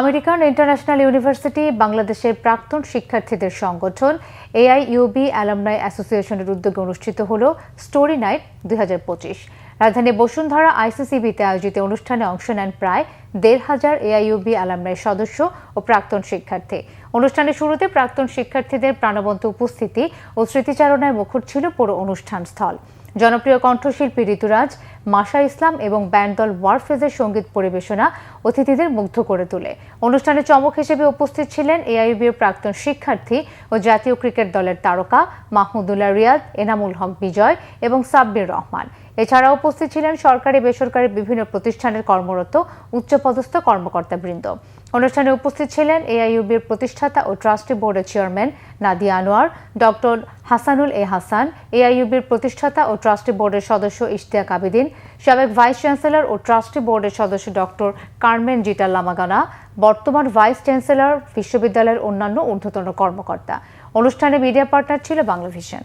American international university বাংলাদেশের প্রাক্তন শিক্ষার্থীদের সংগঠন এআইইউবি অ্যালামনাই অ্যাসোসিয়েশনের উদ্যোগে অনুষ্ঠিত হল স্টোরি নাইট দুই রাজধানী বসুন্ধরা আইসিসিবিতে আয়োজিত অনুষ্ঠানে অংশ নেন প্রায় দেড় হাজার এআইইউবি অ্যালামনাই সদস্য ও প্রাক্তন শিক্ষার্থী। অনুষ্ঠানের শুরুতে প্রাক্তন শিক্ষার্থীদের প্রাণবন্ত উপস্থিতি ও স্মৃতিচারণায় মুখর ছিল পুরো অনুষ্ঠান স্থল জনপ্রিয় কণ্ঠশিল্পী ঋতুরাজ মাসা ইসলাম এবং ব্যান্ড দল ওয়ারফেজের সংগীত পরিবেশনা অতিথিদের মুগ্ধ করে তোলে। অনুষ্ঠানে চমক হিসেবে উপস্থিত ছিলেন এআইবির প্রাক্তন শিক্ষার্থী ও জাতীয় ক্রিকেট দলের তারকা মাহমুদুল্লাহ রিয়াদ, এনামুল হক বিজয় এবং সাব্বির রহমান। এছাড়া উপস্থিত ছিলেন সরকারি বেসরকারি বিভিন্ন প্রতিষ্ঠানের কর্মরত উচ্চপদস্থ কর্মকর্তাবৃন্দ। অনুষ্ঠানে উপস্থিত ছিলেন এআইইউবির প্রতিষ্ঠাতা ও ট্রাস্টি বোর্ডের chairman Nadia Anwar, doctor Hasanul A Hasan, এআইইউবির প্রতিষ্ঠাতা ও ট্রাস্টি বোর্ডের সদস্য ইশতিয়াক আবেদিন, সাবেক ভাইস চ্যান্সেলর ও ট্রাস্টি বোর্ডের সদস্য ডক্টর কার্মেন জিটা লামাগানা, বর্তমান ভাইস চ্যান্সেলর, বিশ্ববিদ্যালয়ের অন্যান্য ঊর্ধ্বতন কর্মকর্তা। অনুষ্ঠানে মিডিয়া পার্টনার ছিল বাংলাভিশন।